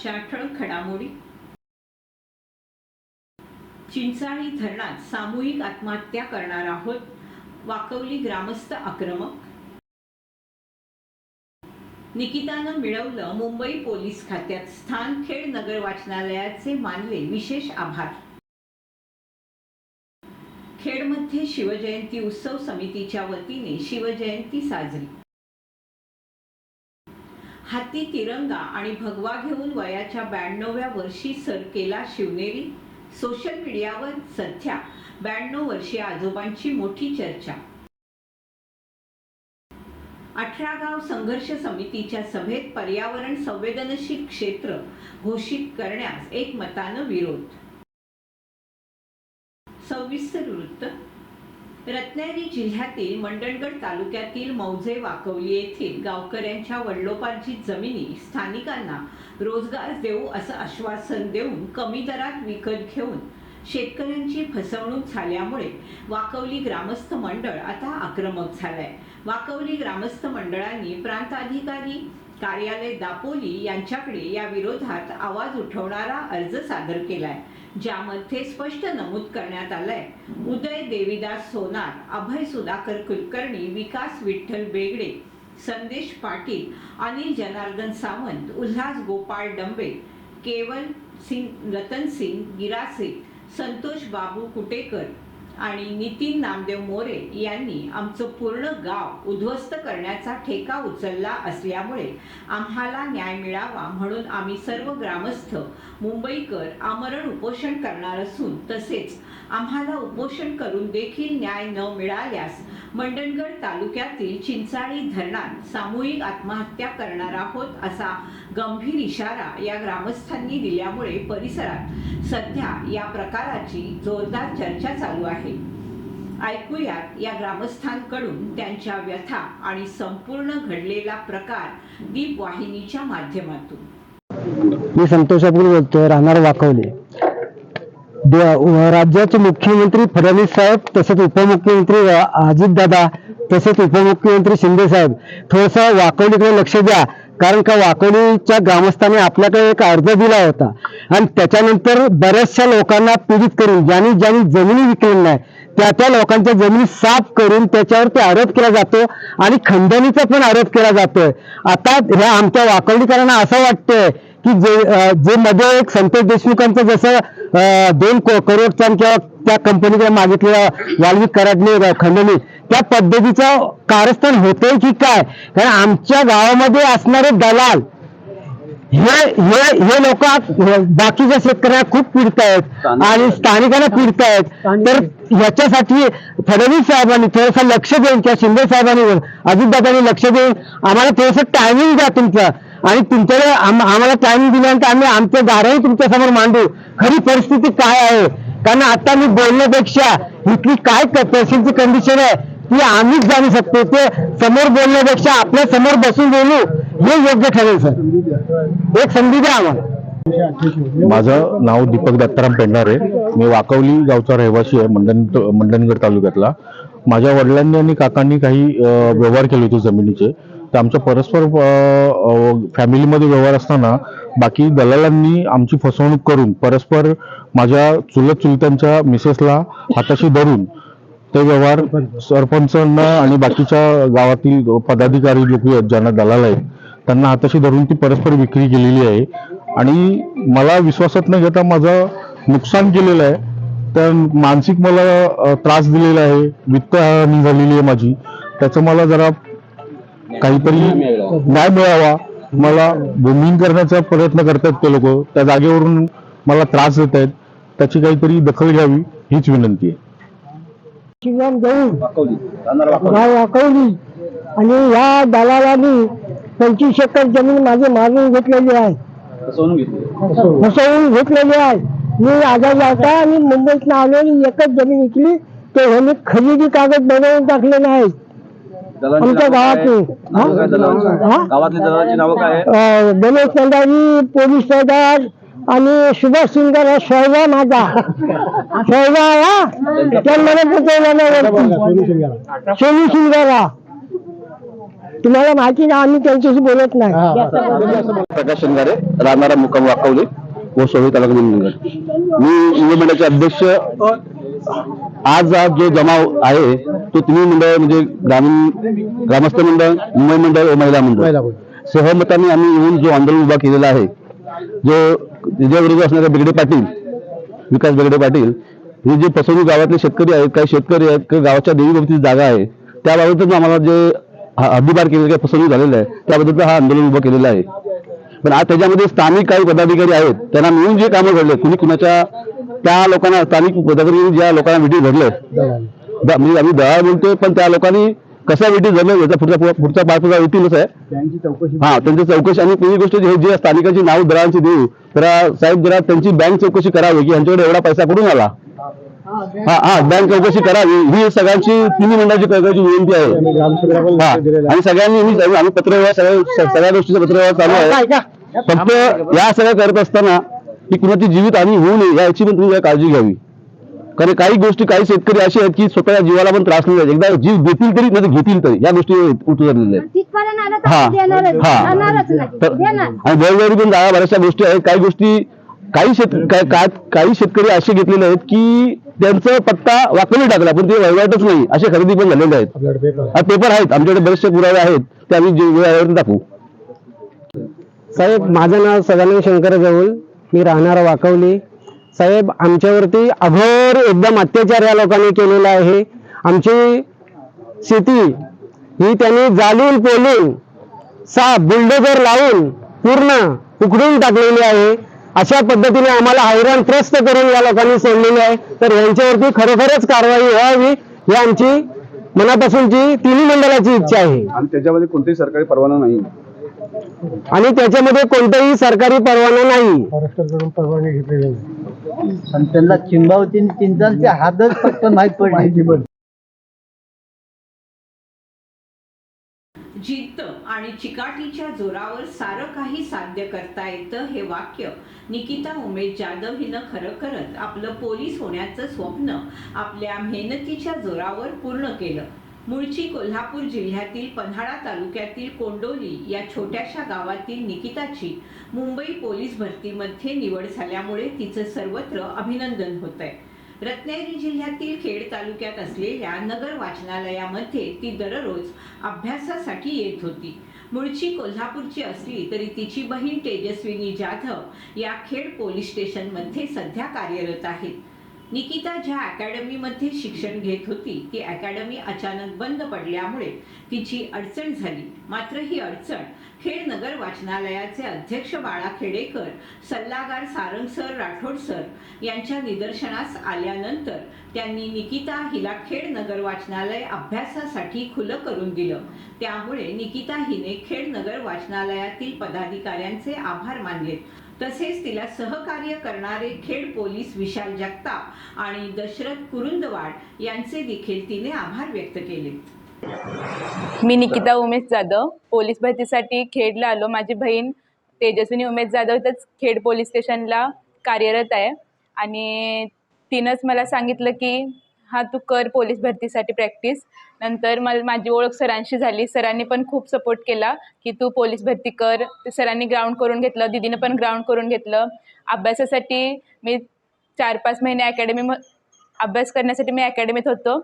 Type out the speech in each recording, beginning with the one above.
आजच्या ठळक घडामोडी चिंचाळी धरणात सामूहिक आत्महत्या करणार आहोत वाकवली ग्रामस्थ आक्रमक. निकितानं मिळवलं मुंबई पोलीस खात्यात स्थान खेड नगर वाचनालयाचे मानले विशेष आभार. खेडमध्ये शिवजयंती उत्सव समितीच्या वतीने शिवजयंती साजरी. हाती तिरंगा आणि भगवा घेऊन वयाच्या ब्याण्णव्या वर्षी सर केला शिवनेरी. सोशल मीडियावर सध्या ब्याण्णव वर्षीय आजोबांची मोठी चर्चा. अठरा गाव संघर्ष समितीच्या सभेत पर्यावरण संवेदनशील क्षेत्र घोषित करण्यास एकमतानं विरोध. सविस्तर वृत्त रत्नागिरी जिल्ह्यातील मंडणगड तालुक्यातील मौजे वाकवली येथील गावकऱ्यांच्या वडिलोपार्जित जमिनी स्थानिकांना रोजगार देऊ असं आश्वासन देऊन कमी दरात विकत घेऊन शेतकऱ्यांची फसवणूक झाल्यामुळे वाकवली ग्रामस्थ मंडळ आता आक्रमक झालंय. वाकवली ग्रामस्थ मंडळांनी प्रांताधिकारी कार्यालय दापोली यांच्याकडे या विरोधात आवाज उठवणारा अर्ज सादर केलाय ज्यामध्ये स्पष्ट नमूद करण्यात आलंय. उदय देवीदास सोनार अभय सुधाकर कुलकर्णी विकास विठ्ठल बेगडे संदेश पाटील अनिल जनार्दन सावंत उल्हास गोपाळ डंबे केवल सिंग रतन सिंग गिरासे संतोष बाबू कुटेकर आणि नितीन नामदेव मोरे यांनी आमचं पूर्ण गाव उद्ध्वस्त करण्याचा ठेका उचलला असल्यामुळे आम्हाला न्याय मिळावा म्हणून आम्ही सर्व ग्रामस्थ मुंबईकर आमरण उपोषण करणार असून तसेच आम्हाला उपोषण करून देखील न्याय न मिळाल्यास मंडणगड तालुक्यातील चिंचाळी धरणात सामूहिक आत्महत्या करणार आहोत असा गंभीर इशारा या ग्रामस्थांनी दिल्यामुळे परिसरात सध्या या प्रकाराची जोरदार चर्चा चालू आहे. आहे. ऐकूयात या ग्रामस्थांकडून त्यांच्या व्यथा आणि संपूर्ण घडलेला प्रकार दीप वाहिनीच्या माध्यमातून. मी संतोष अपुल बोलतोय राहणार वाकवले. राज्याचे मुख्यमंत्री फडणवीस साहेब तसेच उपमुख्यमंत्री अजित दादा तसेच उपमुख्यमंत्री शिंदे साहेब थोडस वाकवलीकडे लक्ष द्या. कारण का वाकोलीच्या ग्रामस्थांनी आपल्याकडे एक अर्ज दिला होता. आणि त्याच्यानंतर बऱ्याचशा लोकांना पीडित करून ज्यांनी ज्यांनी जमिनी विकलेल्या नाही त्या त्या लोकांच्या जमिनी साफ करून त्याच्यावरती आरोप केला जातो आणि खंडणीचा पण आरोप केला जातोय. आता ह्या आमच्या वाकवलीकरांना असं वाटतंय की जे जे मध्ये एक संतोष देशमुखांचं जसं दोन को- करोडचा किंवा त्या कंपनीकडे मागितलेला वाल्मिक कराडने खंडणी त्या पद्धतीचं कारस्थान होतंय की काय? कारण आमच्या गावामध्ये असणारे दलाल हे हे हे लोक बाकीच्या शेतकऱ्यांना खूप पीडित आहेत. आणि स्थानिकांना पीडित आहेत. तर याच्यासाठी फडणवीस साहेबांनी थोडंसं लक्ष देऊन किंवा शिंदे साहेबांनी अजितदादांनी लक्ष देऊन आम्हाला थोडंसं टायमिंग द्या तुमचं. आणि तुमच्याकडे आम- आम्हाला टायमिंग दिल्यानंतर आम्ही आमचे दारही तुमच्यासमोर मांडू. खरी परिस्थिती काय आहे? कारण आता मी बोलण्यापेक्षा इथली काय तहसीलची कंडिशन आहे ती आम्हीच जाणू शकतो. ते समोर बोलण्यापेक्षा आपल्यासमोर बसून बोलू. हे योग्य ठरेल सर. एक संधी द्या आम्हाला. माझं नाव दीपक दत्ताराम पेंढारे. मी वाकवली गावचा रहिवासी आहे मंडन मंडणगड तालुक्यातला. माझ्या वडिलांनी आणि काकांनी काही व्यवहार केले होते जमिनीचे. तर आमच्या परस्पर फॅमिलीमध्ये व्यवहार असताना बाकी दलालांनी आमची फसवणूक करून परस्पर माझ्या चुलत चुलत्यांच्या मिसेसला हाताशी धरून ते व्यवहार सरपंचांना आणि बाकीच्या गावातील पदाधिकारी लोक आहेत ज्यांना दलाल आहेत त्यांना हाताशी धरून ती परस्पर विक्री केलेली आहे. आणि मला विश्वासात न घेता माझं नुकसान केलेलं आहे. तर मानसिक मला त्रास दिलेला आहे. वित्त हानी झालेली आहे माझी. त्याचं मला जरा काहीतरी न्याय मिळावा. मला भूमिहीन करण्याचा प्रयत्न करतायत ते लोक. त्या जागेवरून मला त्रास देत आहेत. त्याची काहीतरी दखल घ्यावी हीच विनंती आहे. शिवम देऊन गाव वाकवली. आणि ह्या दलालांनी पंचवीस एकर जमीन माझी मागून घेतलेली आहे. फसवून घेतलेली आहे. मी आजारी होता आणि मुंबईत आलो आणि एकच जमीन विकली ते ह्यांनी खरेदी कागद बनवून टाकलेले आहेत आमच्या गावातले? हा? गावातले दलालांची नावं काय? आहे अं, गणेश पंडारी पोलीस सरदार आणि सुभाष सुंदर हा शहरा माझा. शहरा हा? त्या मला पुतळ्याला वरती? सोनू सुंदरा तुम्हाला माहिती ना आम्ही त्यांच्याशी बोलत नाही. प्रकाश शंगारे? राहणारा मुक्काम वाकवले. व सोळी तालुका मंडळ मी युवा मंडळाचे अध्यक्ष. आज जो जमाव आहे तो तिन्ही मंडळ म्हणजे ग्रामीण ग्रामस्थ मंडळ मुंबई मंडळ व महिला मंडळ. सहमताने आम्ही येऊन जो आंदोलन उभा केलेला आहे जो त्याच्या विरुद्ध असणारे बेगडे पाटील विकास बेगडे पाटील हे जे फसवणूक गावातले शेतकरी आहेत काही शेतकरी आहेत काही गावाच्या देवी जागा आहे त्याबाबतच आम्हाला जे ह- हद्दीपार केलेलं काही फसवणूक झालेलं आहे. त्याबद्दलचं हा आंदोलन उभं केलेलं आहे. पण आज त्याच्यामध्ये स्थानिक काही पदाधिकारी आहेत. त्यांना मिळून जे कामं घडले कुणी कुणाच्या त्या लोकांना स्थानिक पदाधिकारी ज्या लोकांना मिटिंग घडलं द- म्हणजे आम्ही दळा बोलतोय पण त्या लोकांनी कशा मिटिंग झालं याचा पुढचा पुढचा पाठपुरा येतीलच आहे. हा त्यांची चौकशी आणि पहिली गोष्ट जे जे स्थानिकांची नाव दरांची देऊ तर साहेब जरा त्यांची बँक चौकशी करावी की यांच्याकडे एवढा पैसा कुठून आला? हा हा बँक चौकशी करावी ही सगळ्यांची तिन्ही मंडळाची चौकशी विनंती आहे. हा. आणि सगळ्यांनी मी आम्ही पत्रव्यवहार सगळ्या सगळ्या गोष्टीचा पत्रव्यवहार चालू आहे. फक्त या सगळ्या करत असताना की कुणाची जीवित हानी होऊ नये याची पण तुम्ही काळजी घ्यावी. कारण काही गोष्टी काही शेतकरी असे आहेत की स्वतःच्या जीवाला पण त्रास नाही. एकदा जीव देतील तरी नाही तर घेतील तरी. या गोष्टी उतरलेल्या आहेत. हा तर देणारच हा. आणि वेगवेगळी पण जागा बऱ्याचशा गोष्टी आहेत. काही गोष्टी काही शेत काय- काय- काही शेतकरी असे घेतलेले आहेत की त्यांचा पत्ता वाकवून टाकला पण ते वहिवाटच नाही. असे खरेदी पण झालेले आहेत. हा पेपर आहेत. आमच्याकडे बरेचसे पुरावे आहेत. ते आम्ही टाकू साहेब माझं नाव सदानंद शंकर जवळ. मी राहणारा वाकवली. साहेब आमच्यावरती अघोर एकदम अत्याचार या लोकांनी केलेला आहे. आमची शेती ही त्यांनी जाळून पोलून सा बुलडोजर लावून पूर्ण उकडून टाकलेली आहे. अशा पद्धतीने आम्हाला हैराण त्रस्त करून या लोकांनी सोडलेली आहे. तर यांच्यावरती खरोखरच कारवाई व्हावी ही आमची मनापासूनची तिन्ही मंडळाची इच्छा आहे. आणि त्याच्यामध्ये कोणताही सरकारी परवाना नाही. आणि त्याच्यामध्ये कोणताही सरकारी परवाना नाही. आणि त्यांना चिंबावती चिंतांचे हातच फक्त माहीत पडले. जिद्द आणि चिकाटीच्या जोरावर सारं काही साध्य करता येतं हे वाक्य निकिता उमेश जाधव हिनं खरं करत आपलं पोलीस होण्याचं स्वप्न आपल्या मेहनतीच्या जोरावर पूर्ण केलं. मूळची कोल्हापूर जिल्ह्यातील पन्हाळा तालुक्यातील कोंडोली या छोट्याशा गावातील निकिताची मुंबई पोलीस भरतीमध्ये निवड झाल्यामुळे तिचं सर्वत्र अभिनंदन होत आहे रत्नागिरी जिल्ह्यातील खेड तालुक्यात असलेल्या नगर वाचनालयामध्ये ती दररोज अभ्यासासाठी येत होती. मूळची कोल्हापूरची असली तरी तिची बहीण तेजस्विनी जाधव या खेड पोलीस स्टेशनमध्ये सध्या कार्यरत आहेत. निकिता ज्या अकॅडमीमध्ये शिक्षण घेत होती ती अकॅडमी अचानक बंद पडल्यामुळे तिची अडचण झाली. मात्र ही अडचण खेड नगर वाचनालयाचे अध्यक्ष बाळा खेडेकर सल्लागार सारंग सर राठोड सर यांच्या निदर्शनास आल्यानंतर त्यांनी निकिता हिला खेड नगर वाचनालय अभ्यासासाठी खुलं करून दिलं. त्यामुळे निकिता हिने खेड नगर वाचनालयातील पदाधिकाऱ्यांचे आभार मानले. तसेच तिला सहकार्य करणारे खेड पोलीस विशाल जगताप आणि दशरथ कुरुंदवाड यांचे देखील तिने आभार व्यक्त केले. मी निकिता उमेश जाधव पोलीस भरतीसाठी खेडला आलो. माझी बहीण तेजस्विनी उमेश जाधव इथंच खेड पोलीस स्टेशनला कार्यरत आहे. आणि तिनंच मला सांगितलं की हा तू कर पोलीस भरतीसाठी प्रॅक्टिस नंतर मला माझी ओळख सरांशी झाली. सरांनी पण खूप सपोर्ट केला की तू पोलीस भरती कर. सरांनी ग्राउंड करून घेतलं. दिदीनं पण ग्राउंड करून घेतलं. अभ्यासासाठी मी चार पाच महिने अकॅडमी अभ्यास करण्यासाठी मी अकॅडमीत होतो.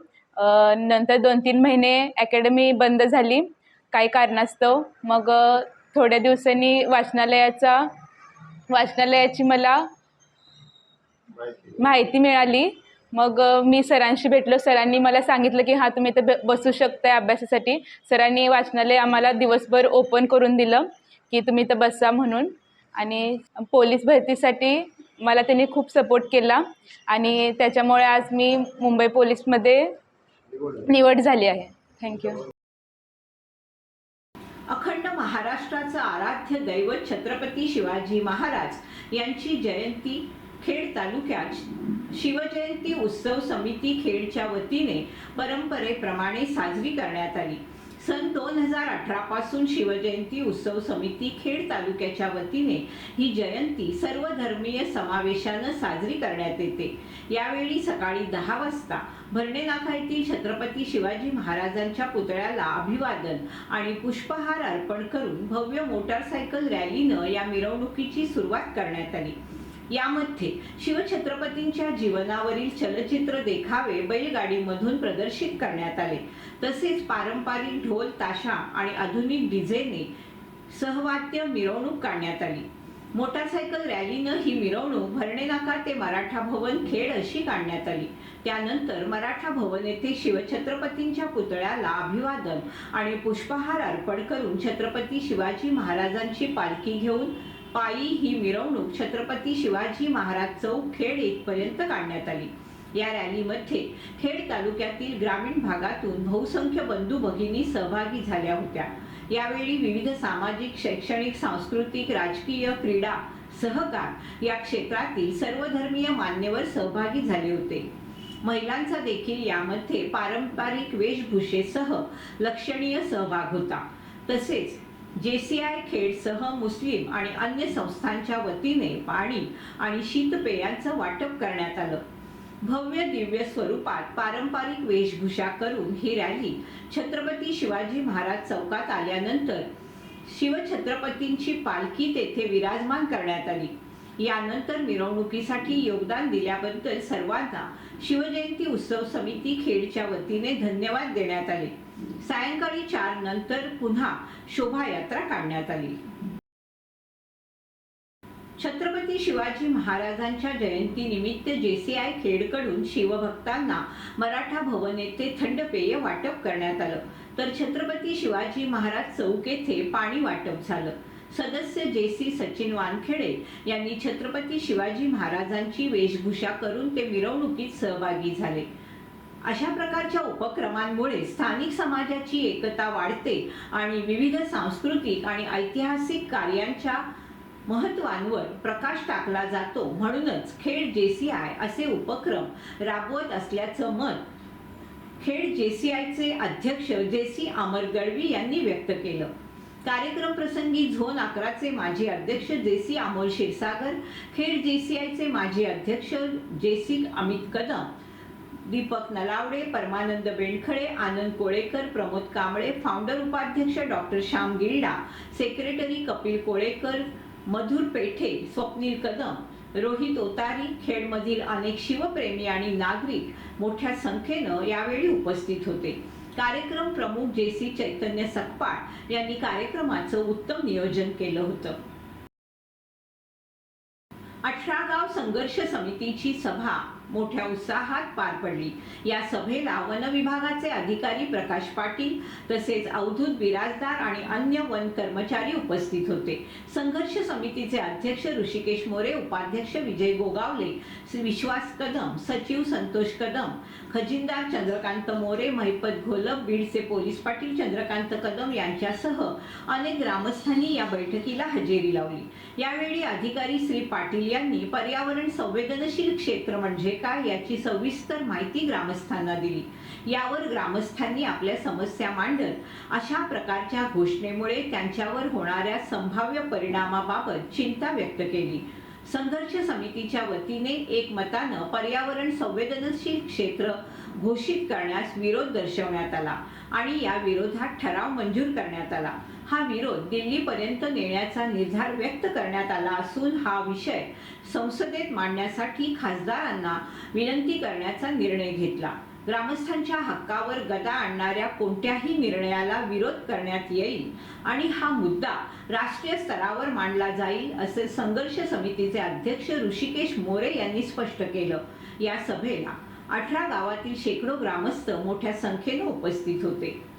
नंतर दोन तीन महिने अकॅडमी बंद झाली. काही कारणास्तव. मग थोड्या दिवसांनी वाचनालयाचा वाचनालयाची मला माहिती मिळाली. मग मी सरांशी भेटलो. सरांनी मला सांगितलं की हा तुम्ही इथं बसू शकताय अभ्यासासाठी. सरांनी वाचनालय आम्हाला दिवसभर ओपन करून दिलं की तुम्ही इथं बसा म्हणून. आणि पोलीस भरतीसाठी मला त्यांनी खूप सपोर्ट केला. आणि त्याच्यामुळे आज मी मुंबई पोलीसमध्ये निवड झाली आहे. थँक्यू अखंड महाराष्ट्राचं आराध्य दैवत छत्रपती शिवाजी महाराज यांची जयंती खेड तालुक्यात शिवजयंती उत्सव समिती खेडच्या वतीने परंपरेप्रमाणे साजरी करण्यात आली. सन दोन हजार अठरा पासून शिवजयंती उत्सव समिती खेड तालुक्याच्या वतीने ही जयंती सर्व धर्मीय समावेशानं साजरी करण्यात येते. यावेळी सकाळी दहा वाजता भरणेनाका येथील छत्रपती शिवाजी महाराजांच्या पुतळ्याला अभिवादन आणि पुष्पहार अर्पण करून भव्य मोटारसायकल रॅलीनं या मिरवणुकीची सुरुवात करण्यात आली. यामध्ये शिवछत्रपतींच्या जीवनावरील चलचित्र देखावे बैलगाडीमधून प्रदर्शित करण्यात आले. तसेच पारंपरिक ढोल ताशा आणि आधुनिक डीजेने सहवाद्य मिरवणूक काढण्यात आली. मोटारसायकल रॅलीनं ही मिरवणूक भरणे नाका ते मराठा भवन खेड अशी काढण्यात आली. त्यानंतर मराठा भवन येथे शिवछत्रपतींच्या पुतळ्याला अभिवादन आणि पुष्पहार अर्पण करून छत्रपती शिवाजी महाराजांची पालखी घेऊन पायी ही मिरवणूक छत्रपती शिवाजी महाराज चौक खेड येथपर्यंत काढण्यात आली. या रॅलीमध्ये खेड तालुक्यातील ग्रामीण भागातून बहुसंख्य बंधू भगिनी सहभागी झाल्या होत्या. यावेळी विविध सामाजिक शैक्षणिक सांस्कृतिक राजकीय क्रीडा सहकार या क्षेत्रातील सर्वधर्मीय मान्यवर सहभागी झाले होते. महिलांचा देखील यामध्ये पारंपरिक वेशभूषेसह लक्षणीय सहभाग होता. तसेच जेसीआय खेडसह मुस्लिम आणि अन्य संस्थांच्या वतीने पाणी आणि शीतपेयांचं वाटप करण्यात आलं. भव्य दिव्य स्वरूपात पारंपरिक वेशभूषा करून ही रॅली छत्रपती शिवाजी महाराज चौकात आल्यानंतर शिवछत्रपतींची पालखी तेथे विराजमान करण्यात आली. यानंतर मिरवणुकीसाठी योगदान दिल्याबद्दल सर्वांना शिवजयंती उत्सव समिती खेडच्या वतीने धन्यवाद देण्यात आले. सायंकाळी चार नंतर पुन्हा शोभायात्रा काढण्यात आली. छत्रपती शिवाजी महाराजांच्या जयंतीनिमित्त जेसीआय खेडकडून शिवभक्तांना मराठा भवन येथे थंड पेय वाटप करण्यात आलं. तर छत्रपती शिवाजी महाराज चौक येथे पाणी वाटप झालं. सदस्य जेसी सचिन वानखेडे यांनी छत्रपती शिवाजी महाराजांची वेशभूषा करून ते मिरवणुकीत सहभागी झाले. अशा प्रकारच्या उपक्रमांमुळे स्थानिक समाजाची एकता वाढते आणि विविध सांस्कृतिक आणि ऐतिहासिक कार्यांच्या महत्वांवर प्रकाश टाकला जातो. म्हणूनच खेड जेसीआय असे उपक्रम राबवत असल्याचं मत खेड जेसीआयचे अध्यक्ष जेसी अमर गडवी यांनी व्यक्त केलं. कार्यक्रम प्रसंगी झोन अकराचे माजी अध्यक्ष जेसी अमोल क्षीरसागर खेड जेसीआयचे माजी अध्यक्ष जेसी अमित कदम दीपक नलावडे परमानंद बेंडखळे आनंद कोळेकर प्रमोद कांबळे फाउंडर उपाध्यक्ष डॉक्टर श्याम गिल्डा सेक्रेटरी कपिल कोळेकर मधुर पेठे स्वप्नील कदम रोहित ओतारी खेडमधील अनेक शिवप्रेमी आणि नागरिक मोठ्या संख्येनं यावेळी उपस्थित होते. कार्यक्रम प्रमुख जेसी चैतन्य सकपाळ यांनी कार्यक्रमाचं उत्तम नियोजन केलं होतं. अठरा गाव संघर्ष समितीची सभा मोठ्या उत्साहात पार पडली. या सभेला वन विभागाचे अधिकारी प्रकाश पाटील तसेच अवधूत बिराजदार आणि अन्य वन कर्मचारी उपस्थित होते. संघर्ष समितीचे अध्यक्ष ऋषिकेश मोरे उपाध्यक्ष विजय गोगावले विश्वास कदम सचिव संतोष कदम खजिनदार चंद्रकांत मोरे महिपत घोलप बीडचे पोलीस पाटील चंद्रकांत कदम यांच्यासह अनेक ग्रामस्थांनी या बैठकीला हजेरी लावली. यावेळी अधिकारी श्री पाटील यांनी पर्यावरण संवेदनशील क्षेत्र म्हणजे काय याची सविस्तर माहिती ग्रामस्थांना दिली. यावर ग्रामस्थांनी आपल्या समस्या मांडत अशा प्रकारच्या घोषणेमुळे त्यांच्यावर होणाऱ्या संभाव्य परिणामाबाबत चिंता व्यक्त केली. संघर्ष समितीच्या वतीने एकमतानं पर्यावरण संवेदनशील क्षेत्र घोषित करण्यास विरोध दर्शवण्यात आला आणि या विरोधात ठराव मंजूर करण्यात आला. हा विरोध दिल्लीपर्यंत नेण्याचा निर्धार व्यक्त करण्यात आला असून हा विषय संसदेत मांडण्यासाठी खासदारांना विनंती करण्याचा निर्णय घेतला. ग्रामस्थांच्या हक्कावर गदा आणणाऱ्या कोणत्याही निर्णयाला विरोध करण्यात येईल आणि हा मुद्दा राष्ट्रीय स्तरावर मांडला जाईल असे संघर्ष समितीचे अध्यक्ष ऋषिकेश मोरे यांनी स्पष्ट केलं. या सभेला अठरा गावातील शेकडो ग्रामस्थ मोठ्या संख्येने उपस्थित होते.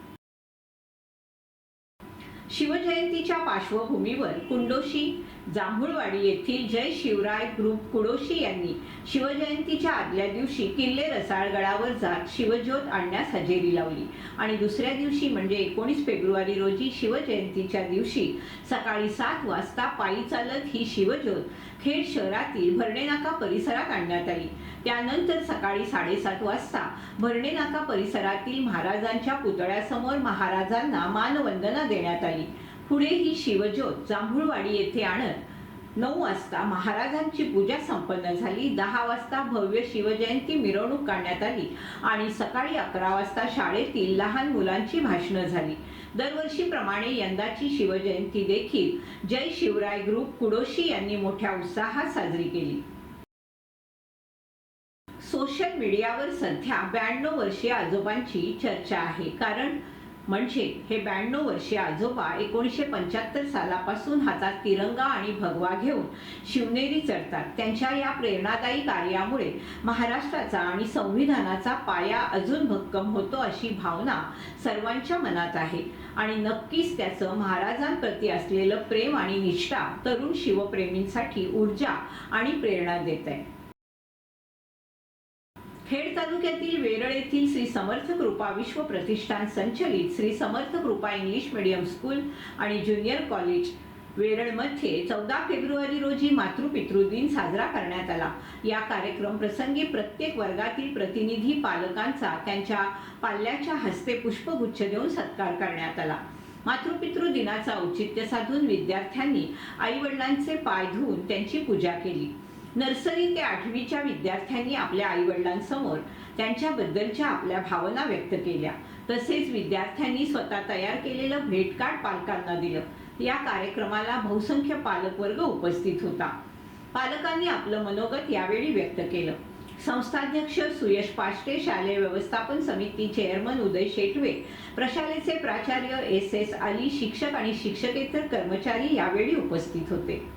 शिवजयंतीच्या पार्श्वभूमीवर कुंडोशी जांभूळवाडी येथील जय शिवराय ग्रुप कुडोशी यांनी शिवजयंतीच्या आदल्या दिवशी किल्ले रसाळगडावर जात शिवज्योत आणण्यास हजेरी लावली. आणि दुसऱ्या दिवशी म्हणजे एकोणीस फेब्रुवारी रोजी शिवजयंतीच्या दिवशी सकाळी सात वाजता पायी चालत ही शिवज्योत खेड शहरातील भरणे नाका परिसरात आणण्यात आली. त्यानंतर सकाळी साडेसात वाजता भरणे नाका परिसरातील महाराजांच्या पुतळ्यासमोर महाराजांना मानवंदना देण्यात आली. पुढे ही शिवज्योत जांभूळवाडी येथे आणत नऊ वाजता महाराजांची पूजा संपन्न झाली. दहा वाजता भव्य शिवजयंती मिरवणूक काढण्यात आली आणि सकाळी अकरा वाजता शाळेतील लहान मुलांची भाषणं झाली. दरवर्षीप्रमाणे यंदाची शिवजयंती देखील जय शिवराय ग्रुप कुडोशी यांनी मोठ्या उत्साहात साजरी केली. सोशल मीडियावर सध्या ब्याण्णव वर्षीय आजोबांची चर्चा आहे. कारण म्हणजे हे ब्याण्णव वर्षीय आजोबा एकोणीसशे पंच्याहत्तर सालापासून हातात तिरंगा आणि भगवा घेऊन शिवनेरी चढतात. त्यांच्या या प्रेरणादायी कार्यामुळे महाराष्ट्राचा आणि संविधानाचा पाया अजून भक्कम होतो अशी भावना सर्वांच्या मनात आहे. आणि नक्कीच त्याचं महाराजांप्रती असलेलं प्रेम आणि निष्ठा तरुण शिवप्रेमींसाठी ऊर्जा आणि प्रेरणा देत आहे खेड तालुक्यातील वेरळ येथील श्री समर्थ कृपा विश्व प्रतिष्ठान संचलित Shri Samarth Krupa English medium school आणि ज्युनियर कॉलेज वेरळमध्ये चौदा फेब्रुवारी रोजी मातृपितृ दिन साजरा करण्यात आला. या कार्यक्रम प्रसंगी प्रत्येक वर्गातील प्रतिनिधी पालकांचा त्यांच्या पाल्याच्या हस्ते पुष्पगुच्छ देऊन सत्कार करण्यात आला. मातृपितृ दिनाचा औचित्य साधून विद्यार्थ्यांनी आई वडिलांचे पाय धुवून त्यांची पूजा केली. नर्सरी ते आठवीच्या विद्यार्थ्यांनी आपल्या आईवडिलांसमोर त्यांच्याबद्दलच्या आपल्या भावना व्यक्त केल्या. तसेच विद्यार्थ्यांनी स्वतः तयार केलेलं भेटकार्ड पालकांना दिलं. या कार्यक्रमाला बहुसंख्य पालकवर्ग उपस्थित होता. पालकांनी आपलं मनोगत यावेळी व्यक्त केलं. संस्थाध्यक्ष सुयश पाष्टे शालेय व्यवस्थापन समिती चेअरमन उदय शेटवे प्रशालेचे प्राचार्य एस एस अली शिक्षक आणि शिक्षकेतर कर्मचारी यावेळी उपस्थित होते.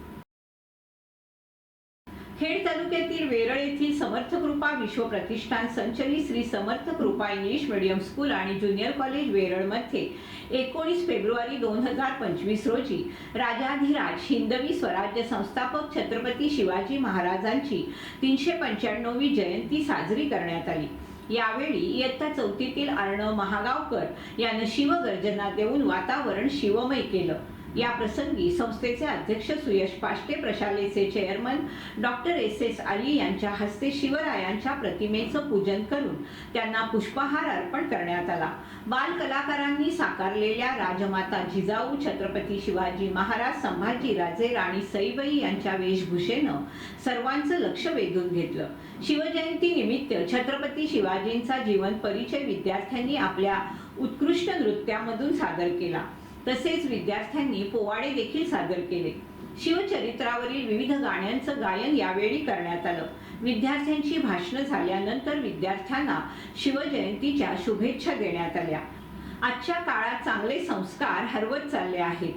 खेड तालुक्यातील वेरळ येथील समर्थ कृपा विश्व प्रतिष्ठान संचलित Shri Samarth Krupa English medium school आणि ज्युनियर कॉलेज वेरळमध्ये एकोणीस फेब्रुवारी दोन हजार पंचवीस रोजी राजाधिराज हिंदवी स्वराज्य संस्थापक छत्रपती शिवाजी महाराजांची तीनशे पंच्याण्णवी जयंती साजरी करण्यात आली. यावेळी इयत्ता चौथीतील अर्णव महागावकर यानं शिवगर्जना देऊन वातावरण शिवमय केलं. या प्रसंगी संस्थेचे अध्यक्ष सुयश पाष्टे प्रशालेचे chairman doctor S S Ali यांच्या हस्ते शिवरायांच्या प्रतिमेचं पूजन करून त्यांना पुष्पहार अर्पण करण्यात आला. बाल कलाकारांनी साकारलेल्या राजमाता जिजाऊ छत्रपती शिवाजी महाराज संभाजी राजे राणी सईबाई यांच्या वेशभूषेनं सर्वांचं लक्ष वेधून घेतलं. शिवजयंती निमित्त छत्रपती शिवाजींचा जीवन परिचय विद्यार्थ्यांनी आपल्या उत्कृष्ट नृत्यामधून सादर केला. तसेच विद्यार्थ्यांनी पोवाडे देखील सादर केले. शिवचरित्रावरील विविध गाण्यांचं गायन यावेळी करण्यात आलं. विद्यार्थ्यांची भाषणं झाल्यानंतर विद्यार्थ्यांना शिवजयंतीच्या शुभेच्छा देण्यात आल्या. आजच्या काळात चांगले संस्कार हरवत चालले आहेत.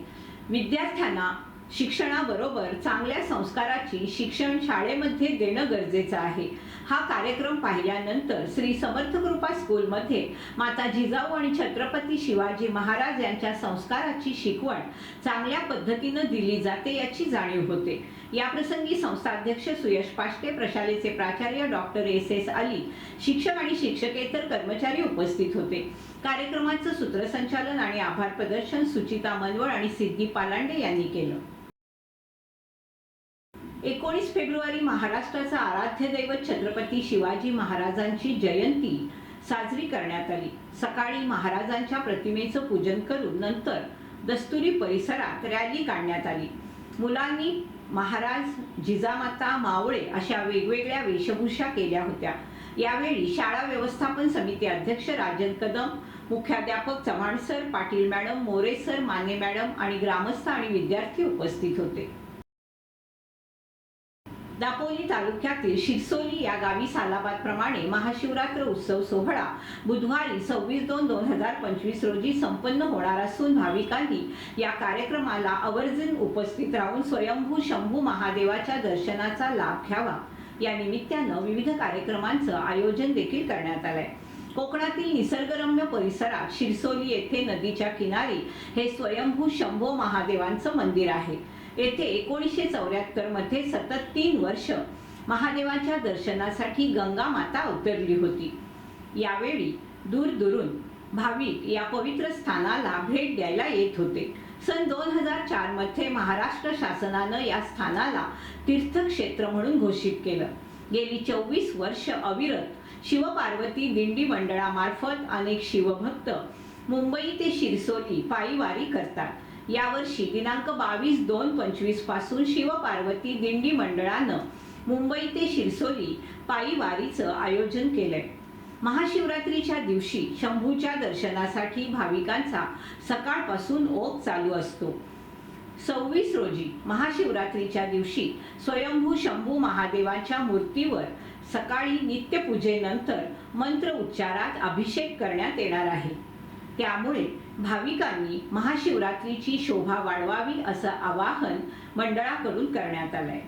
विद्यार्थ्यांना शिक्षणाबरोबर चांगल्या संस्काराची शिक्षण शाळेमध्ये देणं गरजेचं आहे. हा कार्यक्रम पाहिल्यानंतर श्री समर्थ कृपा स्कूलमध्ये माता जिजाऊ आणि छत्रपती शिवाजी महाराज यांच्या संस्काराची शिकवण चांगल्या पद्धतीनं दिली जाते याची जाणीव होते. याप्रसंगी संस्थाध्यक्ष सुयश पाष्टे प्रशालेचे प्राचार्य डॉक्टर एस एस अली शिक्षक आणि शिक्षकेतर कर्मचारी उपस्थित होते. कार्यक्रमाचं सूत्रसंचालन आणि आभार प्रदर्शन सुचिता मनवळ आणि सिद्धी पालांडे यांनी केलं. एकोणीस फेब्रुवारी महाराष्ट्राचा आराध्य दैवत छत्रपती शिवाजी महाराजांची जयंती साजरी करण्यात आली. सकाळी महाराजांच्या प्रतिमेचं पूजन करून नंतर दस्तुरी परिसरात रॅली काढण्यात आली. मुलांनी महाराज जिजामाता मावळे अशा वेगवेगळ्या वेशभूषा केल्या होत्या. यावेळी शाळा व्यवस्थापन समिती अध्यक्ष राजन कदम मुख्याध्यापक Chavan sir Patil madam More sir Mane madam आणि ग्रामस्थ आणि विद्यार्थी उपस्थित होते. दापोली तालुक्यातील शिरसोली या गावी सालाबादप्रमाणे महाशिवरात्र उत्सव सोहळा बुधवारी सव्वीस दोन दोन हजार पंचवीस रोजी संपन्न होणार असून भाविकांनी या कार्यक्रमाला आवर्जून उपस्थित राहून स्वयंभू शंभू महादेवाच्या दर्शनाचा लाभ घ्यावा. या निमित्तानं विविध कार्यक्रमांचं आयोजन देखील करण्यात आलंय. कोकणातील निसर्गरम्य परिसरात शिरसोली येथे नदीच्या किनारी हे स्वयंभू शंभो महादेवांचं मंदिर आहे. येथे एकोणीसशे चौऱ्याहत्तरमध्ये सतत तीन वर्ष महादेवाच्या दर्शनासाठी गंगा माता अवतरली होती. यावेळी दूरदूरून भाविक या पवित्र स्थानाला भेट द्यायला येत होते. सन दोन हजार चारमध्ये महाराष्ट्र शासनानं या स्थानाला तीर्थक्षेत्र म्हणून घोषित केलं. गेली चोवीस वर्ष अविरत शिवपार्वती दिंडी मंडळामार्फत अनेक शिवभक्त मुंबई ते शिरसोली पायी वारी करतात. यावर्षी दिनांक बावीस दोन पंचवीसपासून शिवपार्वती दिंडी मंडळानं मुंबई ते शिरसोली पायी वारीचं आयोजन केलंय. महाशिवरात्रीच्या दिवशी शंभूच्या दर्शनासाठी भाविकांचा सकाळपासून ओघ चालू असतो. सव्वीस रोजी महाशिवरात्रीच्या दिवशी स्वयंभू शंभू महादेवाच्या मूर्तीवर सकाळी नित्यपूजेनंतर मंत्र उच्चारात अभिषेक करण्यात येणार आहे. त्यामुळे भाविकांनी महाशिवरात्रीची शोभा वाढवावी असं आवाहन मंडळाकडून करण्यात आलंय.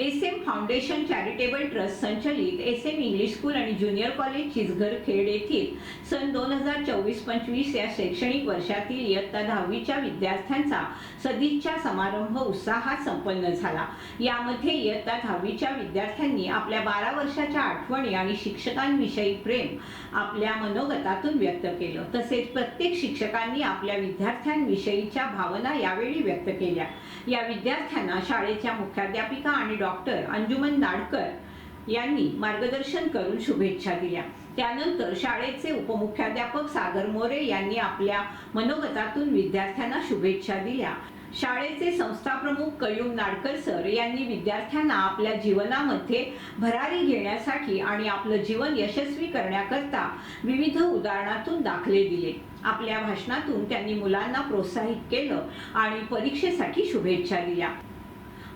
S M foundation charitable trust संचलित एस एम इंग्लिश स्कूल आणि ज्युनियर कॉलेज चिचघर खेड येथील सन दोन हजार चोवीस पंचवीस या शैक्षणिक वर्षातील इयत्ता दहावीच्या विद्यार्थ्यांचा सदिच्छा समारंभ उत्साहात संपन्न झाला. यामध्ये इयत्ता दहावीच्या विद्यार्थ्यांनी आपल्या बारा वर्षाच्या आठवणी आणि शिक्षकांविषयी प्रेम आपल्या मनोगतातून व्यक्त केलं. तसेच प्रत्येक शिक्षकांनी आपल्या विद्यार्थ्यांविषयीच्या भावना यावेळी व्यक्त केल्या. या विद्यार्थ्यांना शाळेच्या मुख्याध्यापिका आणि डॉ. डॉक्टर अंजुमन नाडकर यांनी मार्गदर्शन करून शुभेच्छा दिल्या. त्यानंतर शाळेचे उपमुख्याध्यापक सागर मोरे यांनी आपल्या मनोगतातून विद्यार्थ्यांना शुभेच्छा दिल्या. शाळेचे संस्थाप्रमुख कयूम नाडकर सर यांनी विद्यार्थ्यांना आपल्या जीवनामध्ये भरारी घेण्यासाठी आणि आपलं जीवन यशस्वी करण्याकरता विविध उदाहरणातून दाखले दिले. आपल्या भाषणातून त्यांनी मुलांना प्रोत्साहित केलं आणि परीक्षेसाठी शुभेच्छा दिल्या.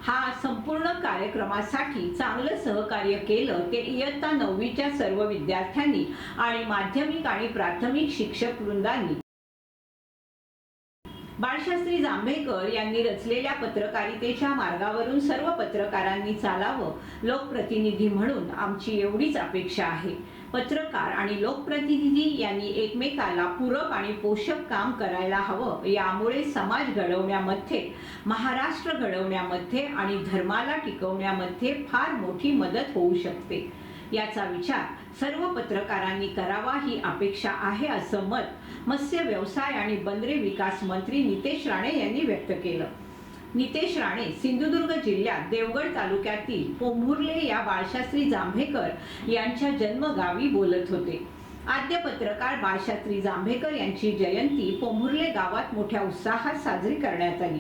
हा संपूर्ण कार्यक्रमासाठी चांगलं सहकार्य केलं ते इयत्ता नववीच्या सर्व विद्यार्थ्यांनी आणि माध्यमिक आणि प्राथमिक शिक्षक वृंदांनी. बाळशास्त्री जांभेकर यांनी रचलेल्या पत्रकारितेच्या मार्गावरून सर्व पत्रकारांनी चालावं लोकप्रतिनिधी म्हणून आमची एवढीच अपेक्षा आहे. पत्रकार आणि लोकप्रतिनिधी यांनी एकमेकाला पूरक आणि पोषक काम करायला हवं. यामुळे समाज घडवण्यामध्ये महाराष्ट्र घडवण्यामध्ये आणि धर्माला टिकवण्यामध्ये फार मोठी मदत होऊ शकते. याचा विचार सर्व पत्रकारांनी करावा ही अपेक्षा आहे असं मत मत्स्य व्यवसाय आणि बंदरे विकास मंत्री नितेश राणे यांनी व्यक्त केलं. नितेश राणे सिंधुदुर्ग जिल्ह्यात देवगड तालुक्यातील पोंभुर्ले या बाळशास्त्री जांभेकर यांच्या जन्मगावी बोलत होते. आद्य पत्रकार बाळशास्त्री जांभेकर यांची जयंती पोंभुर्ले गावात मोठ्या उत्साहात साजरी करण्यात आली.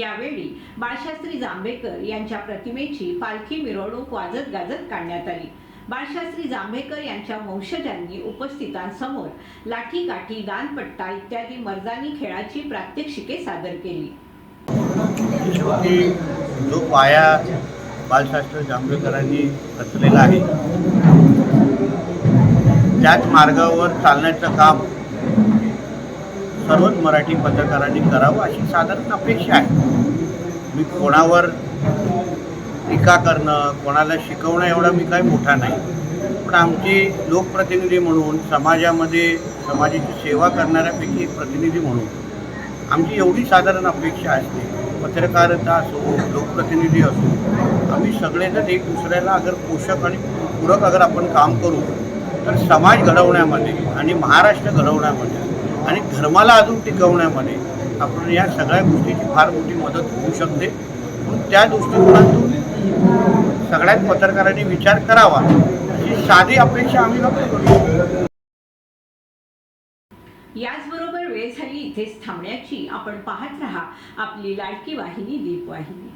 यावेळी बाळशास्त्री जांभेकर यांच्या प्रतिमेची पालखी मिरवणूक वाजत गाजत काढण्यात आली. बाळशास्त्री जांभेकर यांच्या वंशजांनी उपस्थितांसमोर लाठी काठी दानपट्टा इत्यादी मर्दानी खेळाची प्रात्यक्षिके सादर केली. शेवटी जो पाया बालशास्त्र जांभेकरांनी रचलेला आहे त्याच मार्गावर चालण्याचं काम सर्वच मराठी पत्रकारांनी करावं अशी साधारण अपेक्षा आहे. मी कोणावर टीका करणं कोणाला शिकवणं एवढा मी काही मोठा नाही. पण आमची लोकप्रतिनिधी म्हणून समाजामध्ये समाजाची सेवा करणाऱ्यापैकी एक प्रतिनिधी म्हणून आमची एवढी साधारण अपेक्षा असते. पत्रकारिता असो लोकप्रतिनिधी असो आम्ही सगळेजण एक दुसऱ्याला अगर पोषक आणि पूरक अगर आपण काम करू तर समाज घडवण्यामध्ये आणि महाराष्ट्र घडवण्यामध्ये आणि धर्माला अजून टिकवण्यामध्ये आपण या सगळ्या गोष्टीची फार मोठी मदत होऊ शकते. म्हणून त्या दृष्टिकोनातून सगळ्याच पत्रकारांनी विचार करावा अशी साधी अपेक्षा आम्ही व्यक्त करू. याच वेळ झाली इथेच थांबण्याची आपण पाहत रहा. आपली लाडकी वाहिनी दीप वाहिनी